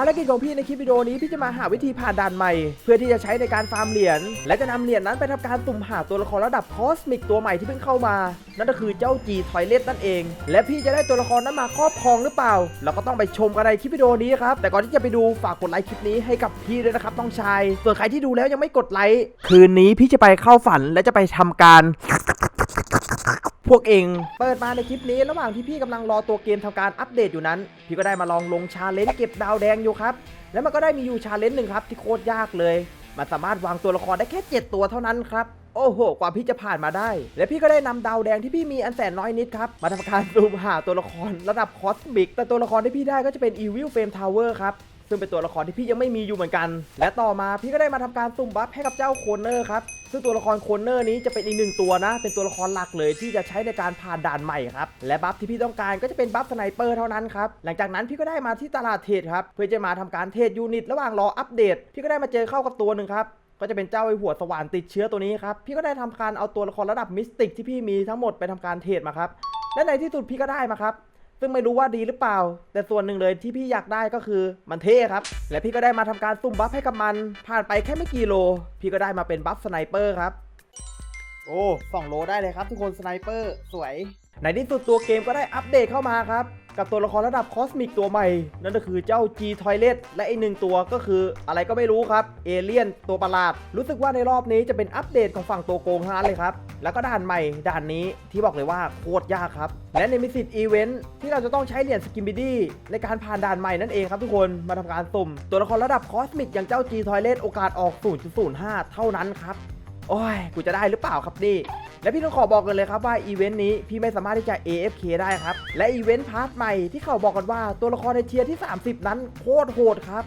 ภารกิจของพี่ในคลิปวิดีโอนี้พี่จะมาหาวิธีผ่านด่านใหม่ เพื่อที่จะใช้ในการฟาร์มเหรียญและจะนำเหรียญนั้นไปทำการสุ่มหาตัวละครระดับคอสมิกตัวใหม่ที่เพิ่งเข้ามา นั่นก็คือเจ้าจีทอยเลตนั่นเอง และพี่จะได้ตัวละครนั้นมาครอบครองหรือเปล่า เราก็ต้องไปชมกันในคลิปวิดีโอนี้ครับแต่ก่อนที่จะไปดูฝากกดไลค์คลิปนี้ให้กับพี่ด้วยนะครับน้องชายส่วนใครที่ดูแล้วยังไม่กดไลค์คืนนี้พี่จะไปเข้าฝันและจะไปทำการ พวกเองเปิดมาในคลิปนี้ระหว่างที่พี่กำลังรอตัวเกมทำการอัปเดตอยู่นั้น พี่ก็ได้มาลองลงชาเลนจ์เก็บดาวแดงอยู่ครับ แล้วมันก็ได้มีอยู่ชาเลนจ์หนึ่งครับที่โคตรยากเลย มันสามารถวางตัวละครได้แค่ 7 ตัวเท่านั้นครับ โอ้โห กว่าพี่จะผ่านมาได้ และพี่ก็ได้นำดาวแดงที่พี่มีอันแสนน้อยนิดครับ มาทำการซูมหาตัวละครระดับคอสมิก แต่ตัวละครที่พี่ได้ก็จะเป็น Evil Flame Tower ครับ ซึ่งเป็นตัวละครที่พี่ยังไม่มีอยู่เหมือนกัน และต่อมาพี่ก็ได้มาทำการสุ่มบัฟให้กับเจ้าโคเนอร์ครับซึ่งตัวละครโคเนอร์นี้จะเป็นอีกหนึ่งตัวนะ เป็นตัวละครหลักเลยที่จะใช้ในการผ่านด่านใหม่ครับและบัฟที่พี่ต้องการก็จะเป็นบัฟสไนเปอร์เท่านั้นครับหลังจากนั้นพี่ก็ได้มาที่ตลาดเทรดครับเพื่อจะมาทำการเทรดยูนิตระหว่างรออัปเดต พี่ก็ได้มาเจอเข้ากับตัวหนึ่งครับก็จะเป็นเจ้าไอหัวสว่านติดเชื้อตัวนี้ครับพี่ก็ได้ทำการเอาตัวละครระดับมิสติกที่พี่มีทั้งหมดไปทำการเทรดมาครับและในที่สุดพี่ก็ได้มาครับ ซึ่งไม่รู้ว่าดีหรือเปล่า แต่ส่วนหนึ่งเลยที่พี่อยากได้ก็คือมันเท่ครับ และพี่ก็ได้มาทำการซุ่มบัฟให้กับมัน ผ่านไปแค่ไม่กี่โล พี่ก็ได้มาเป็นบัฟสไนเปอร์ครับ โอ้สองโลได้เลยครับทุกคนสไนเปอร์สวย ในที่สุดตัวเกมก็ได้อัปเดตเข้ามาครับ กับตัวละครระดับคอสมิกตัวใหม่ นั่นก็คือเจ้า G Toilet และอีกหนึ่งตัวก็คืออะไรก็ไม่รู้ครับ เอเลี่ยนตัวประหลาด รู้สึกว่าในรอบนี้จะเป็นอัปเดตของฝั่งตัวโกงทั้งนั้นเลยครับ แล้วก็ด่านใหม่ด่านนี้ที่บอกเลยว่าโคตรยากครับ และในมิสิตอีเวนต์ที่เราจะต้องใช้เหรียญสกิมบิดี้ในการผ่านด่านใหม่นั่นเองครับทุกคนมาทำการสุ่ม ตัวละครระดับคอสมิกอย่างเจ้า G Toilet โอกาสออก 0.05 เท่านั้นครับ โอ้ย กูจะได้หรือเปล่าครับนี่ และพี่ต้องขอบอกกันเลยครับว่าอีเวนต์นี้พี่ไม่สามารถที่จะ AFK ได้ครับ และอีเวนต์พาร์ทใหม่ที่เขาบอกกันว่าตัวละครในเทียร์ที่ 30 นั้นโคตรโหดครับ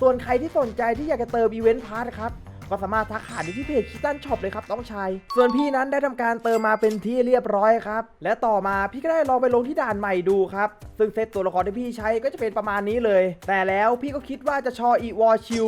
ส่วนใครที่สนใจที่อยากจะเติมอีเวนต์พาร์ทครับ ก็สามารถทักหาได้ที่เพจคิตันช็อปเลยครับต้องชาย ส่วนพี่นั้นได้ทำการเติมมาเป็นที่เรียบร้อยครับ และต่อมาพี่ก็ได้ลองไปลงที่ด่านใหม่ดูครับ ซึ่งเซตตัวละครที่พี่ใช้ก็จะเป็นประมาณนี้เลย แต่แล้วพี่ก็คิดว่าจะชออีวอชิล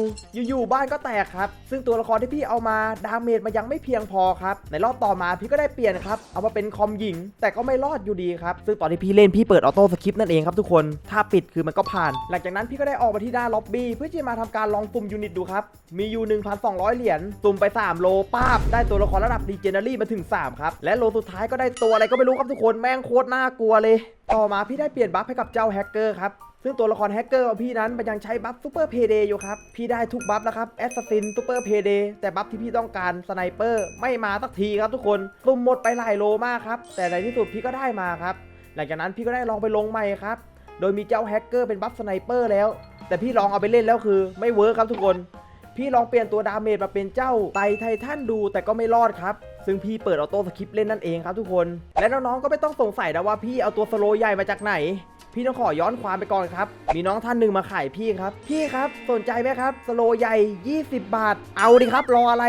อยู่ๆบ้านก็แตกครับ ซึ่งตัวละครที่พี่เอามาดาเมจมันยังไม่เพียงพอครับในรอบต่อมาพี่ก็ได้เปลี่ยนครับเอามาเป็นคอมหญิง แต่ก็ไม่รอดอยู่ดีครับซึ่งตอนที่พี่เล่นพี่เปิดออโต้สคริปต์นั่นเองครับทุกคนถ้าปิดคือมันก็ผ่าน หลังจากนั้นพี่ก็ได้ออกมาที่หน้าล็อบบี้เพื่อที่จะมาทำการลองปุ่มยูนิตดูครับมีอยู่ 1,200เหรียญสุ่มไป 3 โลป้าบ ได้ตัวละครระดับดีเจเนอรี่มาถึง 3 ครับ และโลสุดท้ายก็ได้ตัวอะไรก็ไม่รู้ครับทุกคนแม่งโคตรน่ากลัวเลย ต่อมาพี่ได้เปลี่ยนบัฟให้กับเจ้าแฮกเกอร์ครับซึ่งตัวละครแฮกเกอร์ของพี่นั้นมันยังใช้บัฟซูเปอร์เพเดย์อยู่ครับ พี่ได้ทุกบัฟแล้วครับแอสซัสซินซูเปอร์เพเดย์แต่บัฟที่พี่ต้องการสไนเปอร์ไม่มาสักทีครับทุกคนสุ่มหมดไปหลายโลมากครับ แต่ในที่สุดพี่ก็ได้มาครับ หลังจากนั้นพี่ก็ได้ลองไปลงใหม่ครับ โดยมีเจ้าแฮกเกอร์เป็นบัฟสไนเปอร์แล้ว แต่พี่ลองเอาไปเล่นแล้วคือไม่เวิร์คครับทุกคน พี่ลองเปลี่ยนตัวดาเมจมาเป็นเจ้าไตไททันดูแต่ก็ไม่รอดครับ ซึ่งพี่เปิดออโต้สคริปต์เล่นนั่นเองครับทุกคน และน้องๆก็ไม่ต้องสงสัยนะว่าพี่เอาตัวสโลใหญ่มาจากไหน พี่ต้องขอย้อนความไปก่อนครับ มีน้องท่านหนึ่งมาขายพี่ครับ พี่ครับสนใจไหมครับ สโลใหญ่ 20 บาท เอาดิครับรออะไร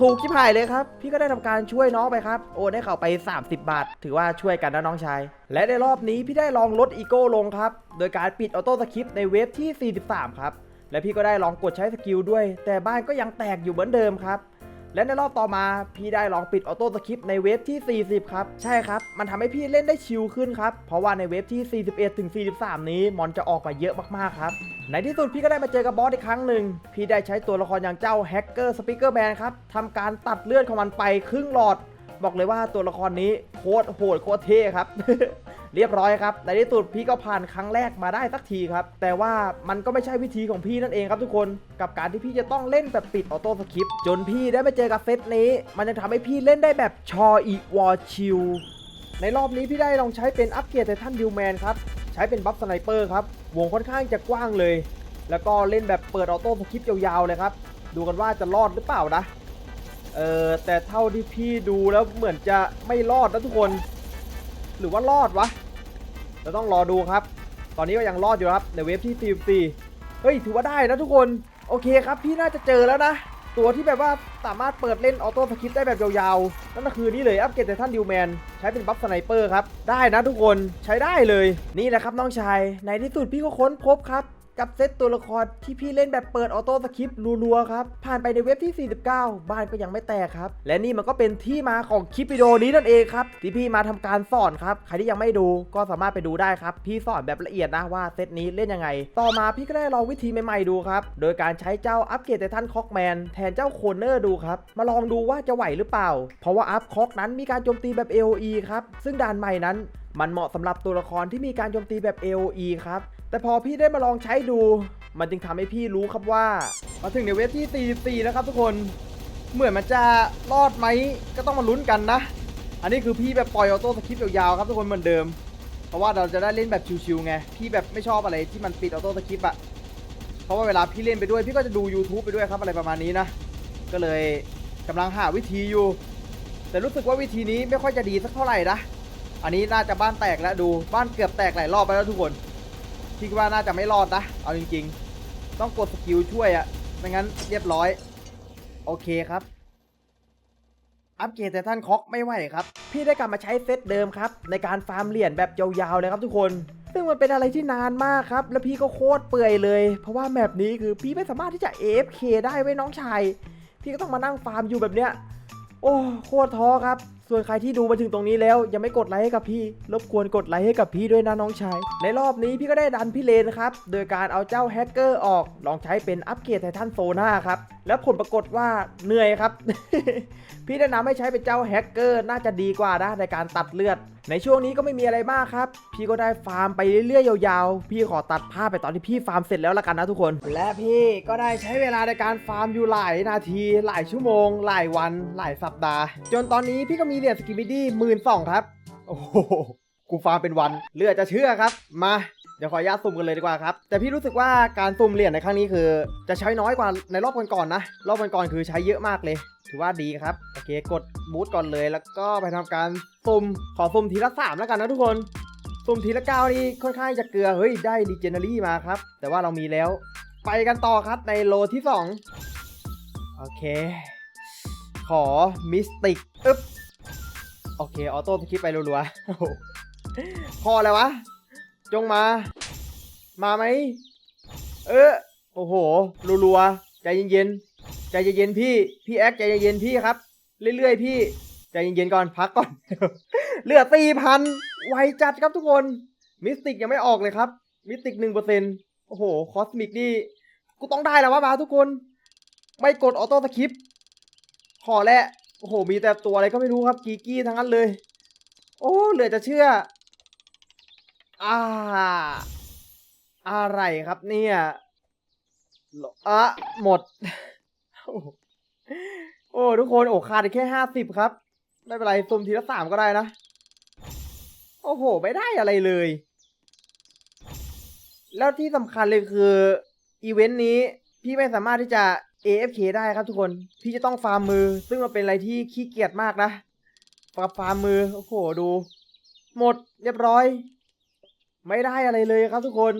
ถูกชิบหายเลยครับ พี่ก็ได้ทำการช่วยน้องไปครับ โอนให้เขาไป 30 บาท ถือว่าช่วยกันนะน้องชายและในรอบนี้พี่ได้ลองลดอีโก้ลงครับ โดยการปิดออโต้สคริปต์ในเวฟที่ 43 ครับ และพี่ก็ได้ลองกดใช้สกิลด้วย แต่บ้านก็ยังแตกอยู่เหมือนเดิมครับ และในรอบต่อมาพี่ได้ลองปิดออโต้สคริปในเวฟที่ 40 ครับ ใช่ครับ มันทำให้พี่เล่นได้ชิลขึ้นครับ เพราะว่าในเวฟที่ 41 ถึง 43 นี้มอนจะออกมาเยอะมากๆครับ ในที่สุดพี่ก็ได้มาเจอกับบอสอีกครั้งหนึ่ง พี่ได้ใช้ตัวละครอย่างเจ้าแฮกเกอร์สปิเกอร์แมนครับทำการตัดเลือดของมันไปครึ่งหลอด บอกเลยว่าตัวละครนี้โคตรโหดโคตรเท่ครับ เรียบร้อยครับ ในที่สุดพี่ก็ผ่านครั้งแรกมาได้สักทีครับ แต่ว่ามันก็ไม่ใช่วิธีของพี่นั่นเองครับทุกคน กับการที่พี่จะต้องเล่นแบบปิดออโต้สคริปจนพี่ได้ไปเจอกับเซตนี้ มันจะทำให้พี่เล่นได้แบบชออีวอชิลในรอบนี้พี่ได้ลองใช้เป็นอัปเกรดไททันดิวแมนครับ ใช้เป็นบัฟสไนเปอร์ครับ วงค่อนข้างจะกว้างเลย แล้วก็เล่นแบบเปิดออโต้สคริปยาวๆเลยครับ ดูกันว่าจะรอดหรือเปล่านะ เออแต่เท่าที่พี่ดูแล้วเหมือนจะไม่รอดนะทุกคน หรือว่ารอดวะ เราต้องรอดูครับ ตอนนี้ก็ยังรอดอยู่ครับในเวฟที่44เฮ้ยถือว่าได้นะทุกคนโอเคครับพี่น่าจะเจอแล้วนะ ตัวที่แบบว่าสามารถเปิดเล่นออโต้สคริปต์ได้แบบยาวๆ นั่นก็คือนี่เลยอัปเกรดไททันดิวแมนใช้เป็นบัฟสไนเปอร์ครับ ได้นะทุกคนใช้ได้เลยนี่แหละครับน้องชาย ในที่สุดพี่ก็ค้นพบครับ กับเซตตัวละครที่พี่เล่นแบบเปิดออโต้สคริปต์รัวๆครับ ผ่านไปในเว็บที่ 49 บ้านก็ยังไม่แตกครับ และนี่มันก็เป็นที่มาของคลิปวิดีโอนี้นั่นเองครับที่พี่มาทำการสอนครับใครที่ยังไม่ดูก็สามารถไปดูได้ครับ พี่สอนแบบละเอียดนะว่าเซตนี้เล่นยังไง ต่อมาพี่ก็ได้ลองวิธีใหม่ๆดูครับโดยการใช้เจ้าอัปเกรดไททันคอกแมนแทนเจ้าโคเนอร์ดูครับมาลองดูว่าจะไหวหรือเปล่า เพราะว่าอัพคอกนั้นมีการโจมตีแบบ AOE ครับซึ่งด่านใหม่นั้นมันเหมาะสำหรับตัวละครที่มีการโจมตีแบบ AOE ครับ แต่พอพี่ได้มาลองใช้ดู มันจึงทำให้พี่รู้ครับว่า มาถึงในเวฟที่ 44 แล้วครับทุกคน เหมือนมันจะรอดไหมก็ต้องมาลุ้นกันนะ อันนี้คือพี่แบบปล่อยออโต้สคริปต์ยาวๆครับทุกคนเหมือนเดิม เพราะว่าเราจะได้เล่นแบบชิวๆไง พี่แบบไม่ชอบอะไรที่มันปิดออโต้สคริปต์อะเพราะว่าเวลาพี่เล่นไปด้วย พี่ก็จะดู YouTube ไปด้วยครับอะไรประมาณนี้นะ ก็เลยกำลังหาวิธีอยู่ แต่รู้สึกว่าวิธีนี้ไม่ค่อยจะดีสักเท่าไหร่นะ อันนี้น่าจะบ้านแตกแล้วดู บ้านเกือบแตกหลายรอบไปแล้วทุกคน คิดว่าน่าจะไม่รอดนะ เอาจริงๆ ต้องกดสกิลช่วยอะไม่งั้นเรียบร้อย โอเคครับ อัปเกรดแต่ท่านคอกไม่ไหวครับ พี่ได้กลับมาใช้เซตเดิมครับ ในการฟาร์มเหรียญแบบยาวๆเลยครับทุกคน ซึ่งมันเป็นอะไรที่นานมากครับ แล้วพี่ก็โคตรเปื่อยเลย เพราะว่าแมปนี้คือพี่ไม่สามารถที่จะ AFK ได้ไว้น้องชาย พี่ก็ต้องมานั่งฟาร์มอยู่แบบเนี้ย อ้โคตรท้อครับ ส่วนใครที่ดูมาถึงตรงนี้แล้ว ยังไม่กดไลค์ให้กับพี่ รบกวนกดไลค์ให้กับพี่ด้วยนะน้องชาย ในรอบนี้พี่ก็ได้ดันพี่เลนครับ โดยการเอาเจ้าแฮกเกอร์ออก ลองใช้เป็นอัปเกรดไททันโซน่าครับ แล้วผลปรากฏว่าเหนื่อยครับ พี่แนะนำให้ใช้เป็นเจ้าแฮกเกอร์น่าจะดีกว่านะในการตัดเลือด ในช่วงนี้ก็ไม่มีอะไรมากครับ พี่ก็ได้ฟาร์มไปเรื่อยๆยาวๆ พี่ขอตัดภาพไปตอนที่พี่ฟาร์มเสร็จแล้วละกันนะทุกคน และพี่ก็ได้ใช้เวลาในการฟาร์มอยู่หลายนาที หลายชั่วโมง หลายวัน หลายสัปดาห์ จนตอนนี้พี่ก็มีเหรียญสกิบิดี้หมื่นสองครับ โอ้โห กูฟาร์มเป็นวันเลือจะเชื่อครับ มา เดี๋ยวขออนุญาตสุ่มกันเลยดีกว่าครับ แต่พี่รู้สึกว่าการสุ่มเหรียญในครั้งนี้คือ จะใช้น้อยกว่าในรอบก่อนๆนะ รอบก่อนๆคือใช้เยอะมากเลย ถือว่าดีครับ โอเค กดบูตก่อนเลย แล้วก็ไปทำการสุ่ม ขอสุ่มทีละสามแล้วกันนะทุกคน สุ่มทีละเก้านี่ค่อนข้างจะเกลือ เฮ้ย ได้ดีเจน r รี่มาครับ แต่ว่าเรามีแล้ว ไปกันต่อครับในโลที่สองโอเค ขอมิสติก อึ๊บ โอเค ออโต้สคิปไปรัวๆพอแล้ววะ จงมา มาไหม เออ โอ้โห รัวๆ ใจเย็นๆ ใจเย็นๆ พี่ พี่แอ๊กใจเย็นๆ พี่ครับ เรื่อยๆ พี่ ใจเย็นๆ ก่อน พักก่อน เหลือตีพัน ไวจัดครับทุกคน มิสติกยังไม่ออกเลยครับ มิสติกหนึ่งเปอร์เซ็นโอ้โห คอสมิกนี่ กูต้องได้แล้ววะมาทุกคน ไม่กดออโต้สคริปขอแหละ โอ้โห มีแต่ตัวอะไรก็ไม่รู้ครับ กีกี้ทั้งนั้นเลย โอ้ เหลือจะเชื่อ อ่า อะไรครับเนี่ยอะหมดโอ้โอ้ ทุกคนโอ้ขาดแค่ห้าสิบครับ ไม่เป็นไรซุ่มทีละสามก็ได้นะ โอ้โห ไม่ได้อะไรเลย แล้วที่สำคัญเลยคือ อีเวนต์นี้พี่ไม่สามารถที่จะ AFK ได้ครับทุกคน พี่จะต้องฟาร์มมือ ซึ่งมันเป็นอะไรที่ขี้เกียจมากนะฟาร์มฟาร์มมือ โอ้โห ดู หมดเรียบร้อย ไม่ได้อะไรเลยครับทุกคน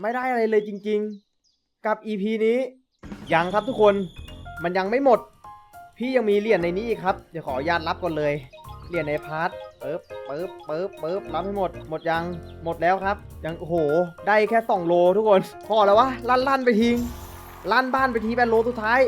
ไม่ได้อะไรเลยจริง ๆ กับ EP นี้ยังครับทุกคนมันยังไม่หมด พี่ยังมีเหรียญในนี้อีกครับเดี๋ยวขออนุญาตรับก่อนเลยเหรียญในพาร์ทเปึ๊บปึ๊บปึ๊บปึ๊บรับให้หมด หมดยังหมดแล้วครับ ยังโอ้โห ได้แค่ 2 โลทุกคน พอแล้ววะลั่นลั่นไปทิ้งลั่นบ้านไปทีแปดโลสุดท้าย